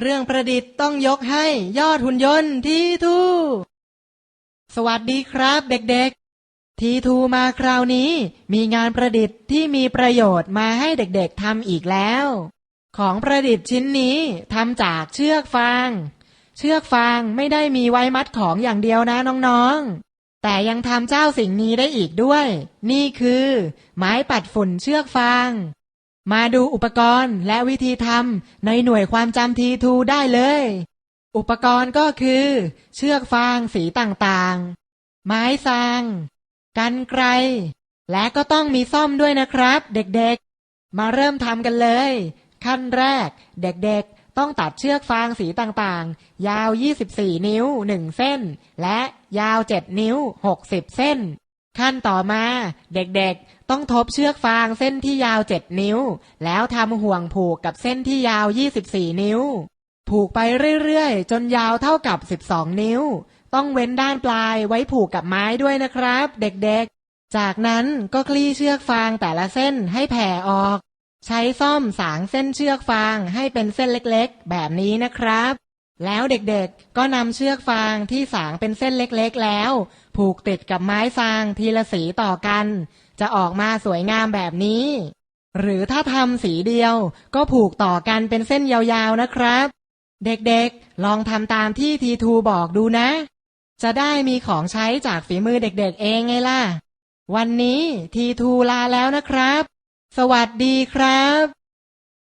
เรื่องประดิษฐ์ต้องยกให้ยอดหุ่นยนต์ทีทูสวัสดีครับเด็กๆ ทีทูมาคราวนี้มีงานประดิษฐ์ที่มีประโยชน์มาให้เด็กๆทำอีกแล้ว ของประดิษฐ์ชิ้นนี้ทำจากเชือกฟาง เชือกฟางไม่ได้มีไว้มัดของอย่างเดียวนะน้องๆ แต่ยังทำเจ้าสิ่งนี้ได้อีกด้วย นี่คือ ไม้ปัดฝุ่นเชือกฟาง มาดูอุปกรณ์และวิธีทำในหน่วยความจำทีทูได้เลย อุปกรณ์ก็คือ เชือกฟางสีต่างๆ ไม้ซาง กันไกร และก็ต้องมีซ่อมด้วยนะครับ เด็กๆ มาเริ่มทำกันเลย ขั้นแรก เด็กๆ ต้องตัดเชือกฟางสีต่างๆ ยาว 24 นิ้ว 1 เส้น และยาว 7 นิ้ว 60 เส้น ขั้นต่อมา เด็กๆ ต้องทบเชือกฟางเส้นที่ยาว 7 นิ้ว แล้วทำห่วงผูกกับเส้นที่ยาว 24 นิ้ว ผูกไปเรื่อยๆ จนยาวเท่ากับ 12 นิ้ว ต้องเว้นด้านปลายไว้ผูกกับไม้ด้วยนะครับ เด็กๆ จากนั้นก็คลี่เชือกฟางแต่ละเส้นให้แผ่ออก ใช้ซ่อมสางเส้นเชือกฟางให้เป็นเส้นเล็กๆ แบบนี้นะครับ แล้วเด็กๆ ก็นำเชือกฟางที่สางเป็นเส้นเล็กๆแล้ว ผูกติดกับไม้ฟางทีละสีต่อกัน จะออกมาสวยงามแบบนี้ หรือถ้าทำสีเดียว ก็ผูกต่อกันเป็นเส้นยาวๆนะครับ เด็กๆ ลองทำตามที่ทีทูบอกดูนะ จะได้มีของใช้จากฝีมือเด็กๆเองไงล่ะ วันนี้ทีทูลาแล้วนะครับ สวัสดีครับ